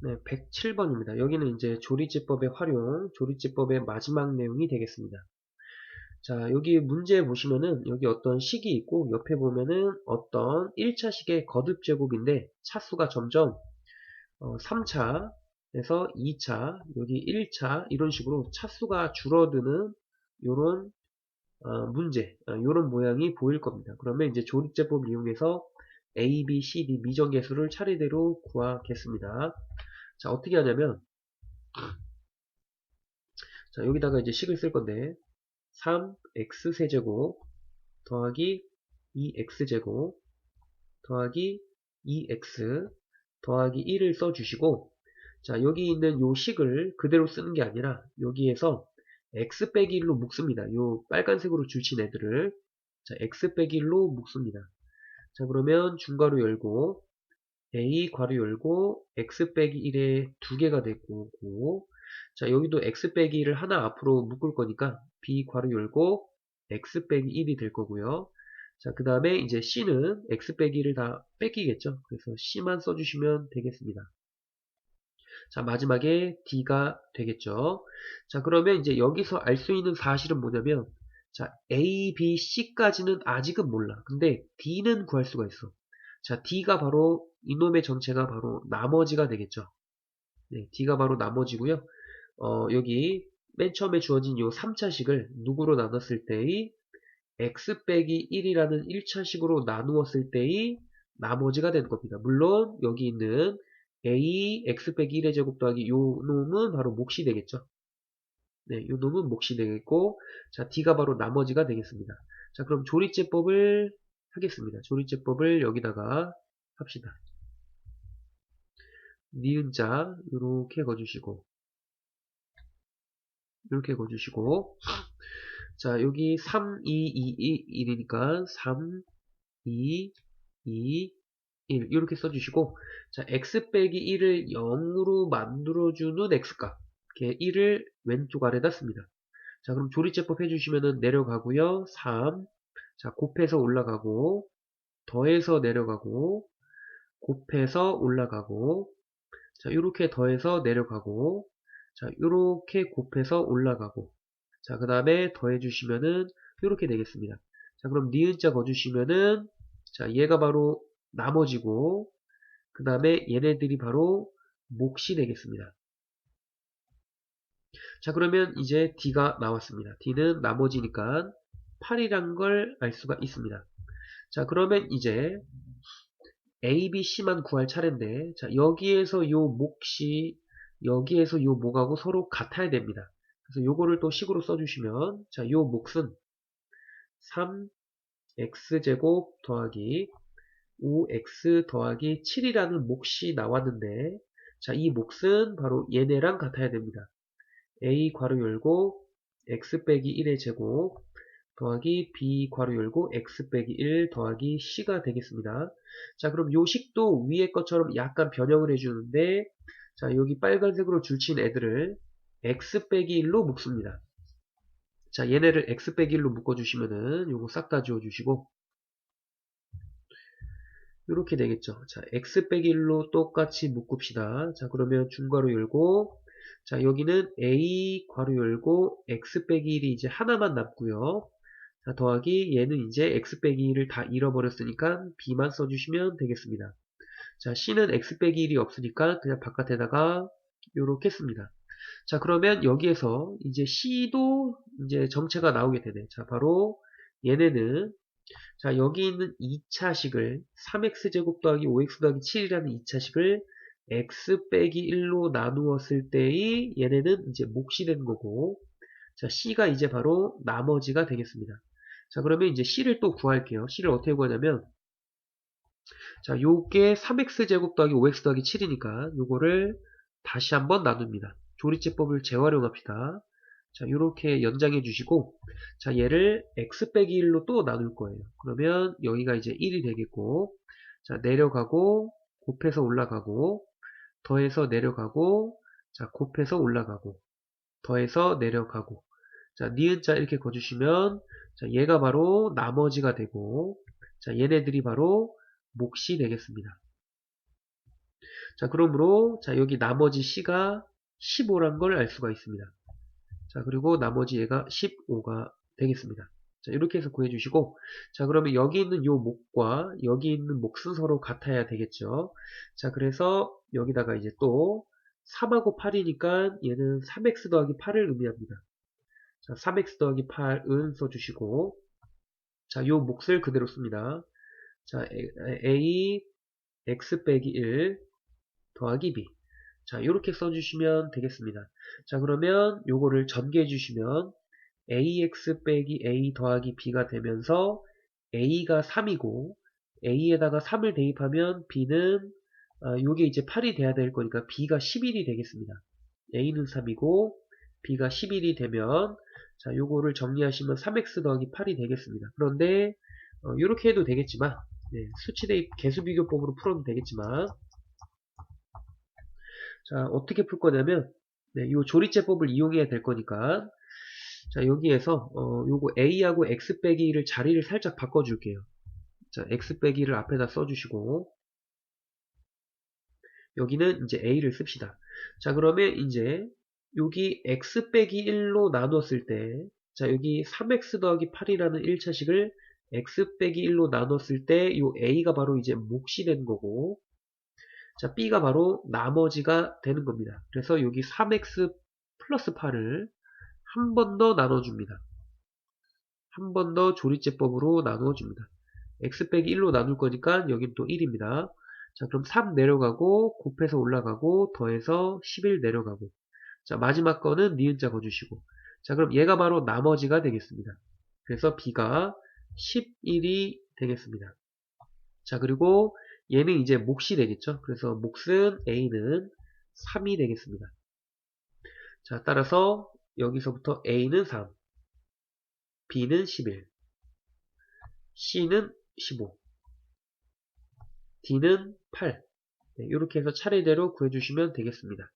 네, 107번입니다. 여기는 이제 조리제법의 활용, 조리제법의 마지막 내용이 되겠습니다. 자, 여기 문제 보시면은 여기 어떤 식이 있고 옆에 보면은 어떤 1차 식의 거듭 제곱인데 차수가 점점 어, 3차 에서 2차, 여기 1차 이런 식으로 차수가 줄어드는 요런 어, 문제, 어, 요런 모양이 보일 겁니다. 그러면 이제 조립제법을 이용해서 A, B, C, D 미정계수를 차례대로 구하겠습니다. 자, 어떻게 하냐면 자, 여기다가 이제 식을 쓸 건데 3x 세제곱 더하기 2x제곱 더하기 2x 더하기 1을 써주시고 자 여기 있는 요 식을 그대로 쓰는 게 아니라 여기에서 x 빼기 1로 묶습니다. 요 빨간색으로 줄친 애들을 자 x 빼기 1로 묶습니다. 자 그러면 중괄호 열고 a 괄호 열고 x 빼기 1에 두 개가 되고 자 여기도 x 빼기 1을 하나 앞으로 묶을 거니까 b 괄호 열고 x 빼기 1이 될 거고요. 자, 그 다음에 이제 c는 x 빼기를 다 뺏기겠죠. 그래서 c만 써주시면 되겠습니다. 자, 마지막에 d가 되겠죠. 자, 그러면 이제 여기서 알 수 있는 사실은 뭐냐면, 자, a, b, c까지는 아직은 몰라. 근데 d는 구할 수가 있어. 자, d가 바로 이놈의 전체가 바로 나머지가 되겠죠. 네, d가 바로 나머지고요. 어, 여기 맨 처음에 주어진 이 3차식을 누구로 나눴을 때의 x 빼기 1이라는 1차식으로 나누었을 때의 나머지가 되는 겁니다. 물론 여기 있는 a x 빼기 1의 제곱 더하기 요 놈은 바로 몫이 되겠죠. 네, 요 놈은 몫이 되겠고 자 d가 바로 나머지가 되겠습니다. 자 그럼 조리제법을 하겠습니다. 조리제법을 여기다가 합시다. 니은자 이렇게 거주시고 이렇게 거주시고 자 여기 3, 2, 2, 2 1이니까 3, 2, 2, 1 이렇게 써주시고 자 x 빼기 1을 0으로 만들어주는 x값 1을 왼쪽 아래다 씁니다. 자 그럼 조리제법 해주시면은 내려가고요 3, 자 곱해서 올라가고 더해서 내려가고 곱해서 올라가고 자 이렇게 더해서 내려가고 자, 이렇게 곱해서 올라가고 자, 그 다음에 더해주시면은 이렇게 되겠습니다. 자, 그럼 니은 자 거주시면은 자, 얘가 바로 나머지고 그 다음에 얘네들이 바로 몫이 되겠습니다. 자, 그러면 이제 D가 나왔습니다. D는 나머지니까 8이란 걸 알 수가 있습니다. 자, 그러면 이제 A, B, C만 구할 차례인데 자, 여기에서 요 몫이 여기에서 요 목하고 서로 같아야 됩니다. 그래서 요거를 또 식으로 써주시면 자, 요 몫은 3x제곱 더하기 5x 더하기 7이라는 몫이 나왔는데 자, 이 몫은 바로 얘네랑 같아야 됩니다. a 괄호 열고 x 빼기 1의 제곱 더하기 b 괄호 열고 x 빼기 1 더하기 c가 되겠습니다. 자 그럼 요 식도 위의 것처럼 약간 변형을 해주는데 자, 여기 빨간색으로 줄친 애들을 x 빼기 1로 묶습니다. 자, 얘네를 x 빼기 1로 묶어주시면은 요거 싹 다 지워주시고 이렇게 되겠죠. 자, x 빼기 1로 똑같이 묶읍시다. 자, 그러면 중괄호 열고 자, 여기는 a 괄호 열고 x 빼기 1이 이제 하나만 남고요. 자, 더하기 얘는 이제 x 빼기 1을 다 잃어버렸으니까 b만 써주시면 되겠습니다. 자, C는 x 빼기 1이 없으니까 그냥 바깥에다가 이렇게 씁니다. 자, 그러면 여기에서 이제 C도 이제 정체가 나오게 되네. 자, 바로 얘네는 자, 여기 있는 2차식을 3x제곱 더하기 5x 더하기 7이라는 2차식을 x 빼기 1로 나누었을 때의 얘네는 이제 몫이 된 거고 자, C가 이제 바로 나머지가 되겠습니다. 자, 그러면 이제 C를 또 구할게요. C를 어떻게 구하냐면 자, 요게 3x제곱 더하기 5x 더하기 7이니까 요거를 다시 한번 나눕니다. 조리제법을 재활용합시다. 자, 요렇게 연장해 주시고 자, 얘를 x 빼기 1로 또 나눌 거예요. 그러면 여기가 이제 1이 되겠고 자, 내려가고 곱해서 올라가고 더해서 내려가고 자, 곱해서 올라가고 더해서 내려가고 자, 니은자 이렇게 거주시면 자, 얘가 바로 나머지가 되고 자, 얘네들이 바로 몫이 되겠습니다. 자, 그러므로, 자, 여기 나머지 C가 15란 걸 알 수가 있습니다. 자, 그리고 나머지 얘가 15가 되겠습니다. 자, 이렇게 해서 구해주시고, 자, 그러면 여기 있는 요 목과 여기 있는 몫은 서로 같아야 되겠죠. 자, 그래서 여기다가 이제 또 3하고 8이니까 얘는 3x 더하기 8을 의미합니다. 자, 3x 더하기 8은 써주시고, 자, 요 몫을 그대로 씁니다. 자, a x 빼기 1 더하기 b. 자, 이렇게 써주시면 되겠습니다. 자, 그러면 요거를 전개해 주시면 ax 빼기 a 더하기 b가 되면서 a가 3이고 a에다가 3을 대입하면 b는 아, 요게 이제 8이 돼야 될 거니까 b가 11이 되겠습니다. a는 3이고 b가 11이 되면 자 요거를 정리하시면 3x 더하기 8이 되겠습니다. 그런데 어, 이렇게 해도 되겠지만 네, 수치 대입 개수 비교법으로 풀어도 되겠지만 자 어떻게 풀 거냐면 네, 요 조리제법을 이용해야 될 거니까 자 여기에서 어, 요거 a하고 x 빼기를 자리를 살짝 바꿔줄게요. 자 x 빼기를 앞에다 써주시고 여기는 이제 a를 씁시다. 자 그러면 이제 여기 x 빼기 1로 나눴을 때, 자 여기 3x 더하기 8이라는 1차식을 x 빼기 1로 나눴을 때, 이 a가 바로 이제 몫이 되는 거고, 자 b가 바로 나머지가 되는 겁니다. 그래서 여기 3x 플러스 8을 한 번 더 나눠줍니다. 한 번 더 조리제법으로 나누어줍니다. x 빼기 1로 나눌 거니까 여긴 또 1입니다. 자 그럼 3 내려가고 곱해서 올라가고 더해서 11 내려가고 자, 마지막 거는 니은 자 거주시고. 자, 그럼 얘가 바로 나머지가 되겠습니다. 그래서 B가 11이 되겠습니다. 자, 그리고 얘는 이제 몫이 되겠죠. 그래서 몫은 A는 3이 되겠습니다. 자, 따라서 여기서부터 A는 3, B는 11, C는 15, D는 8. 네, 이렇게 해서 차례대로 구해주시면 되겠습니다.